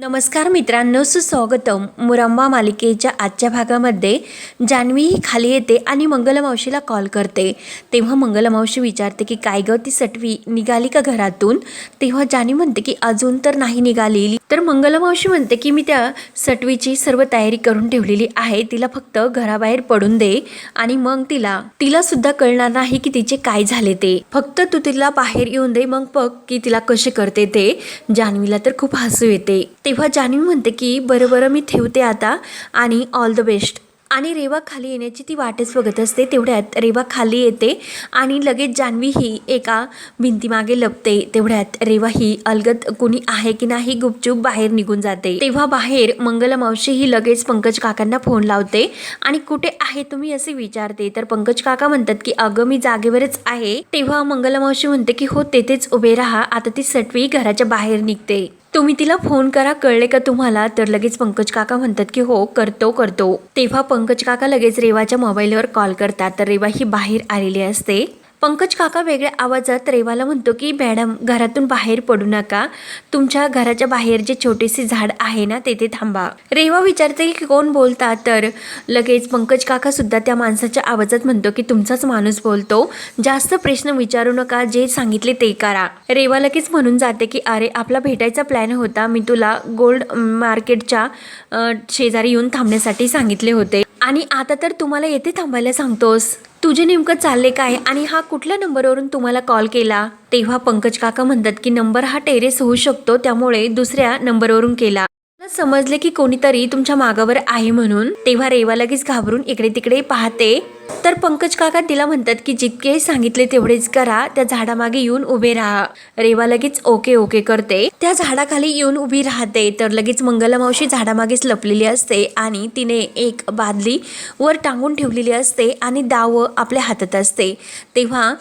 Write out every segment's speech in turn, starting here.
नमस्कार मित्रांनो सुस्वागतम. मुरंबा मालिकेच्या आजच्या भागामध्ये जान्हवी ही खाली येते आणि मंगलमावशीला कॉल करते. तेव्हा मंगलमावशी विचारते की काय गं ती सटवी निघाली का घरातून? तेव्हा जान्हवी म्हणते की अजून तर नाही निघाली तर मंगलमावशी म्हणते की मी त्या सटवीची सर्व तयारी करून ठेवलेली आहे. तिला फक्त घराबाहेर पडून दे आणि मग तिला तिला सुद्धा कळणार नाही की तिचे काय झाले ते. फक्त तू तिला बाहेर येऊन दे. मग बघ की तिला कसे करते ते. जान्हवीला तर खूप हसू येते. तेव्हा जान्हवी म्हणते की बरं बरं मी ठेवते आता आणि ऑल द बेस्ट आणि रेवा खाली येण्याची ती वाटच बघत असते तेवढ्यात रेवा खाली येते आणि लगेच जान्हवी ही एका भिंतीमागे लपते. तेवढ्यात रेवा ही अलगत कुणी आहे की नाही गुपचूप बाहेर निघून जाते. तेव्हा बाहेर मंगलमावशी ही लगेच पंकज काकांना फोन लावते आणि कुठे आहे तुम्ही? असे विचारते. तर पंकज काका म्हणतात की अगं मी जागेवरच आहे. तेव्हा मंगलमावशी म्हणते की हो तेथेच उभे राहा. आता ती सटवी घराच्या बाहेर निघते. तुम्ही तिला फोन करा कळले का तुम्हाला? तर लगेच पंकज काका म्हणतात की हो करतो करतो. तेव्हा पंकज काका लगेच रेवाच्या मोबाईलवर कॉल करतात. तर रेवा ही बाहेर आलेली असते. पंकज काका वेगळ्या आवाजात रेवाला म्हणतो की मॅडम घरातून बाहेर पडू नका. तुमच्या घराच्या बाहेर जे छोटेसे झाड आहे ना तेथे थांबा. रेवा विचारते की कोण बोलता? तर लगेच पंकज काका सुद्धा त्या माणसाच्या आवाजात म्हणतो की तुमचाच माणूस बोलतो. जास्त प्रश्न विचारू नका जे सांगितले ते करा. रेवा लगेच म्हणून जाते की अरे आपला भेटायचा प्लॅन होता. मी तुला गोल्ड मार्केटच्या शेजारी येऊन थांबण्यासाठी सांगितले होते. आणि आता तर तुम्हाला येथे थांबायला सांगतोस. तुझे नेमकं चालले काय? आणि हा कुठल्या नंबरवरून तुम्हाला कॉल केला? तेव्हा पंकज काका म्हणतात की नंबर हा टेरेस होऊ शकतो त्यामुळे दुसऱ्या नंबरवरून केला. समजले की कोणीतरी तुमच्या मागावर आहे म्हणून तेव्हा रेवा लगेच घाबरून इकडे तिकडे पाहते. तर पंकज काका तिला म्हणतात की जितके सांगितले तेवढेच करा त्या झाडामागे येऊन उभे राहा. रेवा लगेच ओके ओके करते. त्या झाडाखाली येऊन उभी राहते तर लगेच मंगला मावशी झाडामागेच लपलेली असते आणि तिने एक बादली वर टांगून ठेवलेली असते आणि दाव आपल्या हातात असते. तेव्हा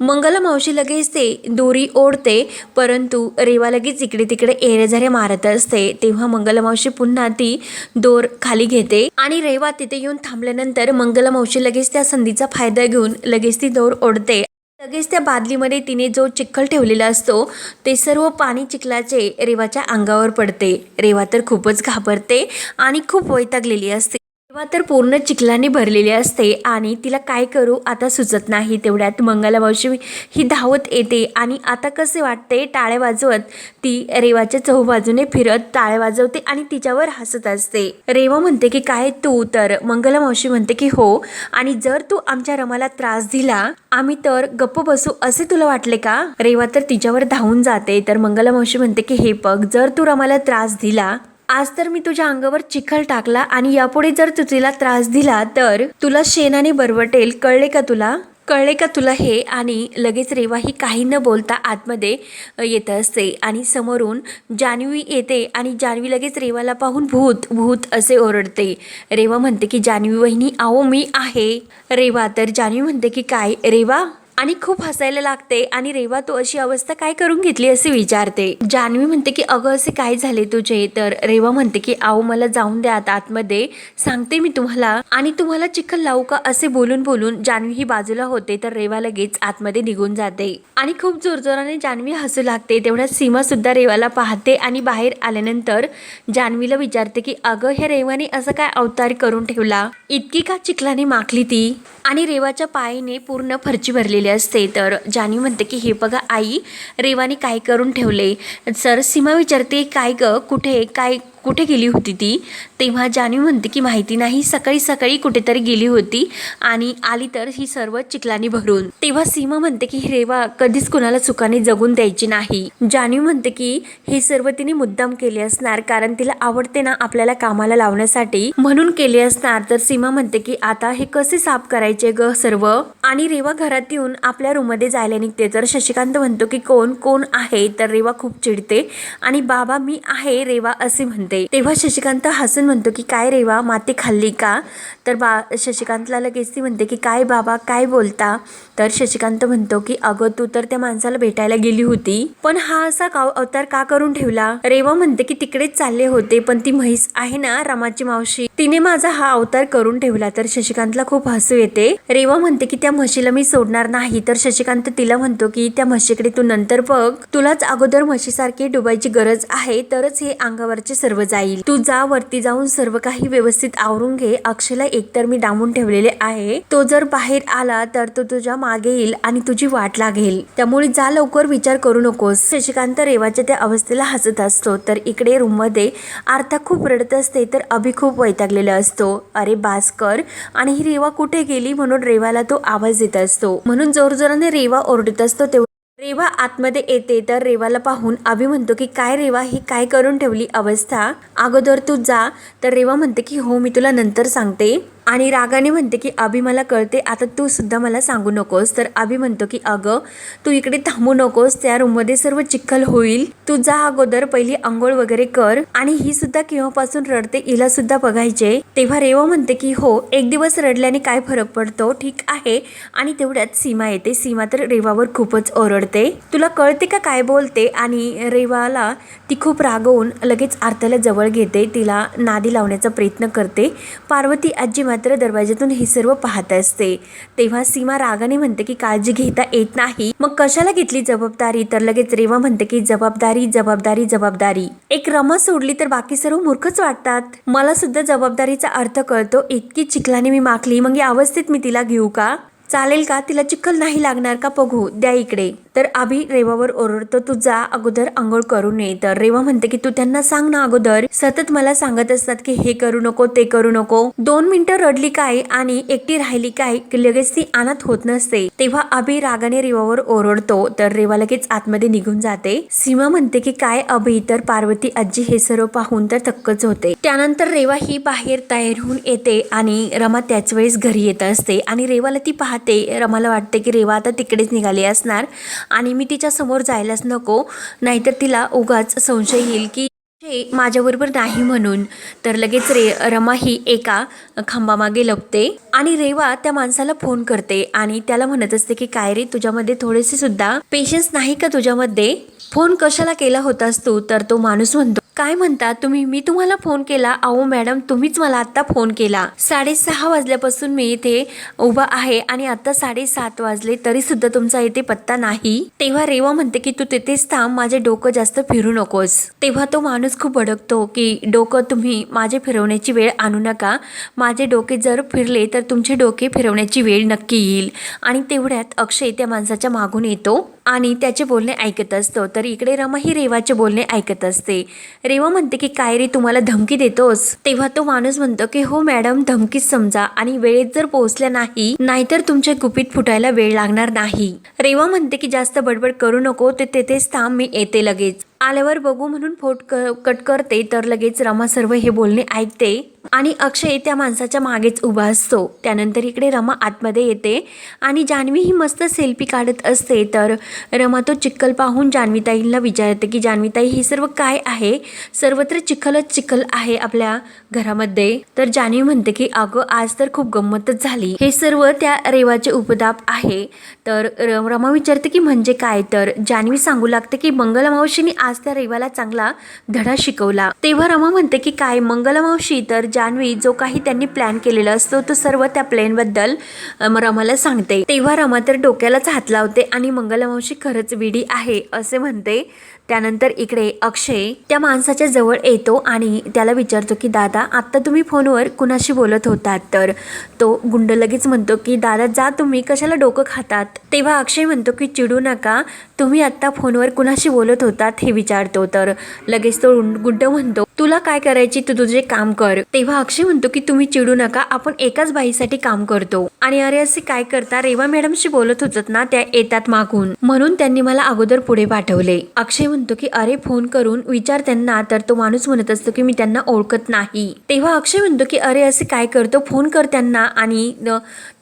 मंगला मावशी लगेच ते दोरी ओढते परंतु रेवा लगेच इकडे तिकडे एरेझारे मारत असते. तेव्हा मंगला मावशी पुन्हा ती दोर खाली घेते आणि रेवा तिथे येऊन थांबल्यानंतर मंगला मावशी लगेच त्या संधीचा फायदा घेऊन लगेच ती दोर ओढते. लगेच त्या बादलीमध्ये तिने जो चिखल ठेवलेला असतो ते सर्व पाणी चिखलाचे रेवाच्या अंगावर पडते. रेवा तर खूपच घाबरते आणि खूप वैतागलेली असते. रेवा तर पूर्ण चिखलाने भरलेली असते आणि तिला काय करू आता सुचत नाही तेवढ्यात मंगला मावशी ही धावत येते आणि आता कसे वाटते टाळे वाजवत? ती रेवाच्या चहूबाजूने फिरत टाळे वाजवते आणि तिच्यावर हसत असते. रेवा म्हणते की काय तू? तर मंगलमावशी म्हणते की हो आणि जर तू आमच्या रमाला त्रास दिला आम्ही तर गप्प बसू असे तुला वाटले का? रेवा तर तिच्यावर धावून जाते. तर मंगलमावशी म्हणते की हे बघ जर तू रमाला त्रास दिला आज तर मी तुझ्या अंगावर चिखल टाकला आणि यापुढे जर तू तिला त्रास दिला तर तुला शेणाने बरवटेल. कळले का तुला? कळले का तुला हे? आणि लगेच रेवा ही काही न बोलता आतमध्ये येत असते आणि समोरून जान्हवी येते आणि जान्हवी लगेच रेवाला पाहून भूत भूत असे ओरडते. रेवा म्हणते की जान्हवी वहिनी आहो मी आहे. रेवा तर जान्हवी म्हणते की काय? रेवा आणि खूप हसायला लागते. आणि रेवा तू अशी अवस्था काय करून घेतली असे विचारते. जान्हवी म्हणते की अगं असे काय झाले तुझे? तर रेवा म्हणते की आओ मला जाऊन द्या आता आतमध्ये. सांगते मी तुम्हाला. आणि तुम्हाला चिखल लावू का? असे बोलून बोलून जान्हवी ही बाजूला होते. तर रेवा लगेच आतमध्ये निघून जाते. आणि खूप जोरजोराने जान्हवी हसू लागते. तेवढ्यात सीमा सुद्धा रेवाला पाहते. आणि बाहेर आल्यानंतर जान्हवीला विचारते की अगं ह्या रेवाने असं काय अवतार करून ठेवला? इतकी का चिखलाने माखली ती? आणि रेवाच्या पायाने पूर्ण फरची भरलेली असते तर जानी म्हणते की हे बघा आई रेवाने काय करून ठेवले? सर सीमा विचारते काय ग कुठे? काय कुठे गेली होती ती? तेव्हा जान्हवी म्हणते की माहिती नाही सकाळी सकाळी कुठेतरी गेली होती आणि आली तर ही सर्व चिखलानी भरून. तेव्हा सीमा म्हणते की रेवा कधीच कोणाला चुकाने जगून द्यायची नाही. जान्हवी म्हणते की हे सर्व तिने मुद्दाम केले असणार कारण तिला आवडते ना आपल्याला कामाला लावण्यासाठी. म्हणून केले असणार तर सीमा म्हणते की आता हे कसे साफ करायचे ग सर्व? आणि रेवा घरात येऊन आपल्या रूममध्ये जायला निघते. तर शशिकांत म्हणतो की कोण कोण आहे? तर रेवा खूप चिडते आणि बाबा मी आहे रेवा असे म्हणते. करते तेव्हा शशिकांत हसून म्हणतो की काय रेवा माती खाल्ली का? तर बा शशिकांतला लगेच ती म्हणते की काय बाबा काय बोलता? तर शशिकांत म्हणतो की अगं तू तर त्या माणसाला भेटायला गेली होती. पण हा असा का अवतार का करून ठेवला? रेवा म्हणते की तिकडेच चालले होते पण ती म्हैस आहे ना रमाची मावशी. तिने माझा हा अवतार करून ठेवला. तर शशिकांतला खूप हसू येते. रेवा म्हणते की त्या म्हशीला मी सोडणार नाही. तर शशिकांत तिला म्हणतो की त्या म्हशीकडे तू नंतर बघ. तुलाच अगोदर म्हशीसारखी डुबायची गरज आहे तरच हे अंगावरचे सर्व जाईल. तू जा वरती जाऊन सर्व काही व्यवस्थित आवरून घे. अक्षयला एकतर मी डांबून ठेवलेले आहे. तो जर बाहेर आला तर तो तुझ्या मागे येईल आणि तुझी वाट लागेल. त्यामुळे जा लवकर विचार करू नकोस. शशिकांत रेवाच्या त्या अवस्थेला हसत असतो. तर इकडे रूममध्ये आर्था खूप रडत असते तर अभि खूप वैतागलेला असतो. अरे भास्कर आणि ही रेवा कुठे गेली? म्हणून रेवाला तो आवाज देत असतो. म्हणून जोरजोराने रेवा ओरडत असतो तेव्हा रेवा आतमध्ये येते तर रेवाला पाहून अभि म्हणतो की काय रेवा ही काय करून ठेवली अवस्था? अगोदर तू जा. तर रेवा म्हणते की हो मी तुला नंतर सांगते. आणि रागाने म्हणते की अभि मला कळते आता तू सुद्धा मला सांगू नकोस. तर अभि म्हणतो की अगं तू इकडे थांबू नकोस त्या रूममध्ये सर्व चिखल होईल. तू जा अगोदर पहिली आंघोळ वगैरे कर. आणि ही सुद्धा केव्हापासून रडते हिला सुद्धा बघायचे. तेव्हा रेवा म्हणते की हो एक दिवस रडल्याने काय फरक पडतो? ठीक आहे. आणि तेवढ्यात सीमा येते. सीमा तर रेवावर खूपच ओरडते. तुला कळते का काय बोलते? आणि रेवाला ती खूप रागवून लगेच आरत्याला जवळ घेते. तिला नादी लावण्याचा प्रयत्न करते. पार्वती आजी मात्र दरवाज्यातून हे सर्व पाहत असते. तेव्हा सीमा रागाने म्हणते की काळजी घेता येत नाही. मग कशाला घेतली जबाबदारी? तर लगेच रेवा म्हणते की जबाबदारी जबाबदारी जबाबदारी. एक रमा सोडली तर बाकी सर्व मूर्खच वाटतात. मला सुद्धा जबाबदारीचा अर्थ कळतो. इतकी चिखलाने मी माखली. मग या अवस्थेत मी तिला घेऊ का? चालेल का? तिला चिखल नाही लागणार का? बघू. द्या इकडे. तर आभी रेवावर ओरडतो तू जा अगोदर आंघोळ करू नये. तर रेवा म्हणते की तू त्यांना सांग ना अगोदर. सतत मला सांगत असतात की हे करू नको ते करू नको. दोन मिनिटं रडली काय आणि एकटी राहिली काय की लगेच ती अनाथ होत नसते. तेव्हा अभि रागाने रेवावर ओरडतो तर रेवा लगेच आतमध्ये निघून जाते. सीमा म्हणते की काय अभि तर पार्वती आजी हे सर्व पाहून तर थक्कच होते. त्यानंतर रेवा ही बाहेर तयार होऊन येते आणि रमा त्याच वेळेस घरी येत असते आणि रेवाला ती पाहते. रमाला वाटते की रेवा आता तिकडेच निघाली असणार. आणि मी तिच्या समोर जायलाच नको नाहीतर तिला उगाच संशय येईल की हे माझ्याबरोबर नाही म्हणून. तर लगेच रे रमा ही एका खांबामागे लपते आणि रेवा त्या माणसाला फोन करते आणि त्याला म्हणत असते की काय रे तुझ्यामध्ये थोडेसे सुद्धा पेशन्स नाही का तुझ्यामध्ये? फोन कशाला केला होतास तू? तर तो माणूस म्हणतो काय म्हणता तुम्ही? मी तुम्हाला फोन केला. अहो मॅडम तुम्हीच मला आत्ता फोन केला. साडेसहा वाजल्यापासून मी इथे उभा आहे आणि आता साडेसात वाजले तरी सुद्धा तुमचा इथे पत्ता नाही. तेव्हा रेवा म्हणते की तू तिथेच थांब माझे डोकं जास्त फिरू नकोस. तेव्हा तो माणूस खूप भडकतो की डोकं तुम्ही माझे फिरवण्याची वेळ आणू नका. माझे डोके जर फिरले तर तुमचे डोके फिरवण्याची वेळ नक्की येईल. आणि तेवढ्यात अक्षय त्या माणसाच्या मागून येतो आणि त्याचे बोलणे ऐकत असतो. तर इकडे रमा ही रेवाचे बोलणे ऐकत असते. रेवा म्हणते की काय रे तुम्हाला धमकी देतोस? तेव्हा तो माणूस म्हणतो की हो मॅडम धमकीच समजा. आणि वेळेत जर पोहोचल्या नाही नाहीतर तुमच्या गुपित फुटायला वेळ लागणार नाही. रेवा म्हणते की जास्त बडबड करू नको. ते तेथेच थांब मी येते लगेच. आल्यावर बघू म्हणून फोट क- कट करते. तर लगेच रमा सर्व हे बोलणे ऐकते. आणि अक्षय त्या माणसाच्या मागेच उभा असतो. त्यानंतर इकडे रमा आतमध्ये येते. आणि जान्हवी ही मस्त सेल्फी काढत असते. तर रमा तो चिखल पाहून जान्हवीताईंना विचारते की जान्हवीताई हे सर्व काय आहे? सर्वत्र चिखलच चिखल आहे आपल्या घरामध्ये. तर जान्हवी म्हणते की अगं आज तर खूप गंमतच झाली. हे सर्व त्या रेवाचे उपदाप आहे. तर र- रमा विचारते की म्हणजे काय? तर जान्हवी सांगू लागते की मंगलमावशीने आज त्या रेवाला चांगला धडा शिकवला. तेव्हा रमा म्हणते की काय? मंगलमावशी तर जान्हवी जो काही त्यांनी प्लॅन केलेला असतो तो सर्व त्या प्लॅनबद्दल रमाला सांगते. तेव्हा रमा तर डोक्यालाच हात लावते आणि मंगलमावशी खरंच विडी आहे असे म्हणते. त्यानंतर इकडे अक्षय त्या माणसाच्या जवळ येतो आणि त्याला विचारतो की दादा आत्ता तुम्ही फोनवर कुणाशी बोलत होतात? तर तो गुंड लगेच म्हणतो की दादा जा तुम्ही कशाला डोकं खातात? तेव्हा अक्षय म्हणतो की चिडू नका तुम्ही आत्ता फोनवर कुणाशी बोलत होतात? हे विचारतो. तर लगेच तो गुंड म्हणतो तुला काय करायची? तू तुझे काम कर. तेव्हा अक्षय म्हणतो की तुम्ही चिडू नका. आपण एकाच बाईसाठी काम करतो. आणि अरे असे काय करता? रेवा मॅडमशी बोलत होतात ना त्या येतात मागून. म्हणून त्यांनी मला अगोदर पुढे पाठवले. अक्षय म्हणतो की अरे फोन करून विचार त्यांना. तर तो माणूस म्हणत असतो की मी त्यांना ओळखत नाही. तेव्हा अक्षय म्हणतो की अरे असे काय करतो? फोन कर त्यांना. आणि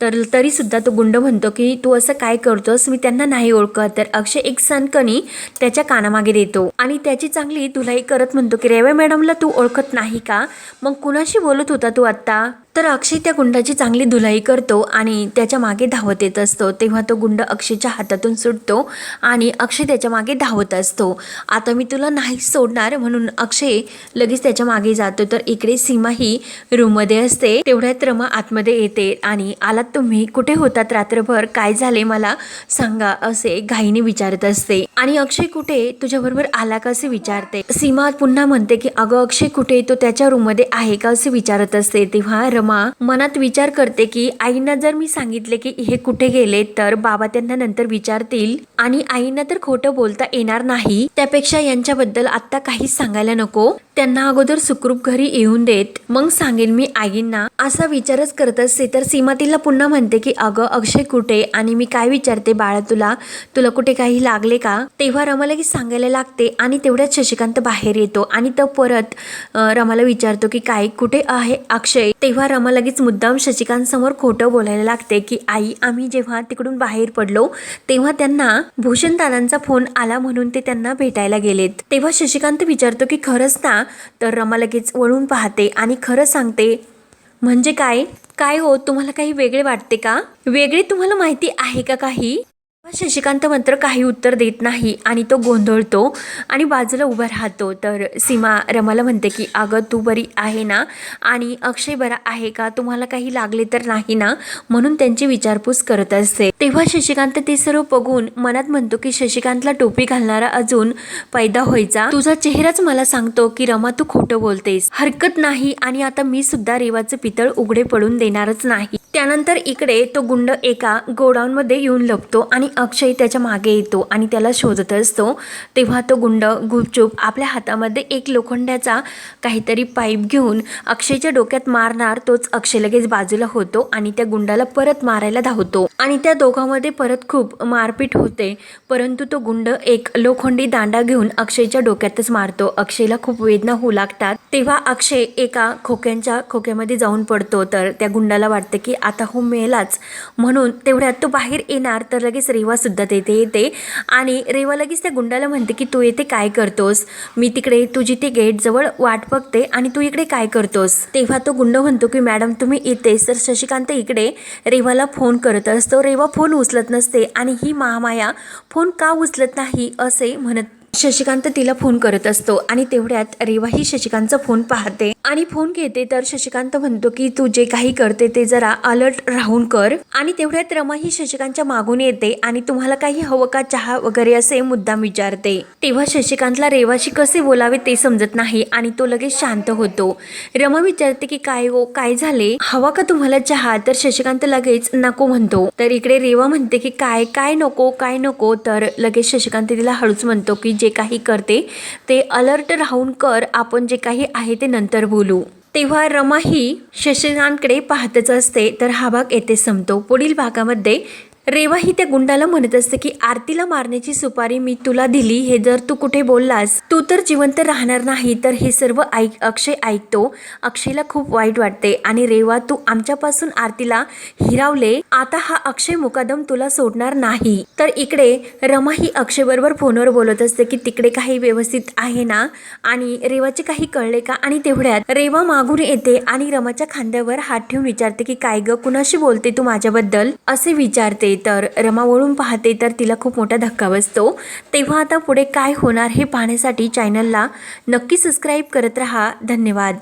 तर तरी सुद्धा तो गुंड म्हणतो की तू असं काय करतोस? मी त्यांना नाही ओळखत. तर अक्षय एक सणकणी त्याच्या कानामागे देतो. आणि त्याची चांगली धुलाई करत म्हणतो की रेवा मॅडम पूनमला तू ओळखत नाही का? मग कुणाशी बोलत होता तू आत्ता? तर अक्षय त्या गुंडाची चांगली धुलाई करतो आणि त्याच्यामागे धावत येत असतो. तेव्हा तो गुंड अक्षयच्या हातातून सुटतो आणि अक्षय त्याच्यामागे धावत असतो. आता मी तुला नाही सोडणार म्हणून अक्षय लगेच त्याच्यामागे जातो. तर इकडे सीमा ही रूममध्ये असते. तेवढ्यात रमा आतमध्ये येते आणि आलात तुम्ही? कुठे होतात रात्रभर? काय झाले मला सांगा असे घाईने विचारत असते. आणि अक्षय कुठे? तुझ्याबरोबर आला का असे विचारते. सीमा पुन्हा म्हणते की अगं अक्षय कुठे? तो त्याच्या रूममध्ये आहे का? असे विचारत असते. तेव्हा रमा मनात विचार करते की आईंना जर मी सांगितले की हे कुठे गेले तर बाबा त्यांना नंतर विचारतील. आणि आईंना तर खोटं बोलता येणार नाही. त्यापेक्षा यांच्याबद्दल आता काहीच सांगायला नको. त्यांना अगोदर सुखरूप घरी येऊन देत. मग सांगेन मी आईंना. असा विचारच करत असते तर सीमा तिला पुन्हा म्हणते की अगं अक्षय कुठे? आणि मी काय विचारते बाळा तुला? तुला कुठे काही लागले का? तेव्हा रमा लगेच सांगायला लागते आणि तेवढ्याच शशिकांत बाहेर येतो. आणि तो परत रमाला विचारतो की काय? कुठे आहे अक्षय? तेव्हा रमा लगेच मुद्दाम शशिकांतसमोर खोटं बोलायला लागते की आई आम्ही जेव्हा तिकडून बाहेर पडलो तेव्हा त्यांना भूषण दादांचा फोन आला म्हणून ते त्यांना भेटायला गेलेत. तेव्हा शशिकांत विचारतो की खरंच ना? तर रमा लगेच वळून पाहते आणि खरं सांगते म्हणजे काय? काय हो तुम्हाला काही वेगळे वाटते का? वेगळे तुम्हाला माहिती आहे का काही? शशिकांत मात्र काही उत्तर देत नाही आणि तो गोंधळतो आणि बाजूला उभा राहतो. तर सीमा रमाला म्हणते की अगं तू बरी आहे ना? आणि अक्षय बरा आहे का? तुम्हाला काही लागले तर नाही ना? म्हणून त्यांची विचारपूस करत असते. तेव्हा शशिकांत ते सर्व बघून मनात म्हणतो की शशिकांतला टोपी घालणारा अजून पैदा व्हायचा? तुझा चेहराच मला सांगतो की रमा तू खोटं बोलतेस. हरकत नाही आणि आता मी सुद्धा रेवाचं पितळ उघडे पडून देणारच नाही. त्यानंतर इकडे तो गुंड एका गोडाऊनमध्ये येऊन लपतो आणि अक्षय त्याच्यामागे येतो आणि त्याला शोधत असतो. तेव्हा तो गुंड गुपचूप आपल्या हातामध्ये एक लोखंडाचा काहीतरी पाईप घेऊन अक्षयच्या डोक्यात मारणार तोच अक्षय लगेच बाजूला होतो आणि त्या गुंडाला परत मारायला धावतो. आणि त्या दोघांमध्ये परत खूप मारपीट होते. परंतु तो गुंड एक लोखंडी दांडा घेऊन अक्षयच्या डोक्यातच मारतो. अक्षयला खूप वेदना होऊ लागतात. तेव्हा अक्षय एका खोक्यांच्या खोक्यामध्ये जाऊन पडतो. तर त्या गुंडाला वाटतं की आता हो मेलाच म्हणून तेवढ्यात तो बाहेर येणार तर लगेच रे रेवासुद्धा तेथे येते. आणि रेवा लगेच त्या गुंडाला म्हणते की तू येथे काय करतोस? मी तिकडे तुझी ते गेट जवळ वाट बघते आणि तू इकडे काय करतोस? तेव्हा तो गुंड म्हणतो की मॅडम तुम्ही येतेस तर शशिकांत इकडे रेवाला फोन करत असतो. रेवा फोन उचलत नसते आणि ही महामाया फोन का उचलत नाही असे म्हणत शशिकांत तिला फोन करत असतो आणि तेवढ्यात रेवा ही शशिकांतचा फोन पाहते. आणि फोन घेते तर शशिकांत म्हणतो की तू जे काही करते ते जरा अलर्ट राहून कर. आणि तेवढ्यात रमा ही शशिकांतच्या मागून येते आणि तुम्हाला काही हवं का चहा वगैरे असे मुद्दाम विचारते. तेव्हा शशिकांतला रेवाशी कसे बोलावे ते समजत नाही आणि तो लगेच शांत होतो. रमा विचारते की काय हो काय झाले? हवा का तुम्हाला चहा? तर शशिकांत लगेच नको म्हणतो. तर इकडे रेवा म्हणते की काय काय नको काय नको? तर लगेच शशिकांत तिला हळूच म्हणतो की जे काही करते ते अलर्ट राहून कर. आपण जे काही आहे ते नंतर बोलू. तेव्हा रमा ही शशिकांतकडे पाहतच असते तर हा भाग येथे संपतो. पुढील भागामध्ये रेवा ही त्या गुंडाला म्हणत असते की आरतीला मारण्याची सुपारी मी तुला दिली हे जर तू कुठे बोललास तू तर जिवंत राहणार नाही तर हे सर्व ऐक अक्षय ऐकतो. अक्षयला खूप वाईट वाटते. आणि रेवा तू आमच्यापासून आरतीला हिरावले. आता हा अक्षय मुकादम तुला सोडणार नाही. तर इकडे रमा ही अक्षय बरोबर फोनवर बोलत असते की तिकडे काही व्यवस्थित आहे ना? आणि रेवाचे काही कळले का? आणि तेवढ्यात रेवा मागून येते आणि रमाच्या खांद्यावर हात ठेवून विचारते की काय ग कुणाशी बोलते तू माझ्याबद्दल? असे विचारते. तर रमा वळून पाहते तर तिला खूप मोठा धक्का बसतो. तेव्हा आता पुढे काय होणार हे पाहण्यासाठी चॅनलला नक्की सबस्क्राईब करत रहा. धन्यवाद.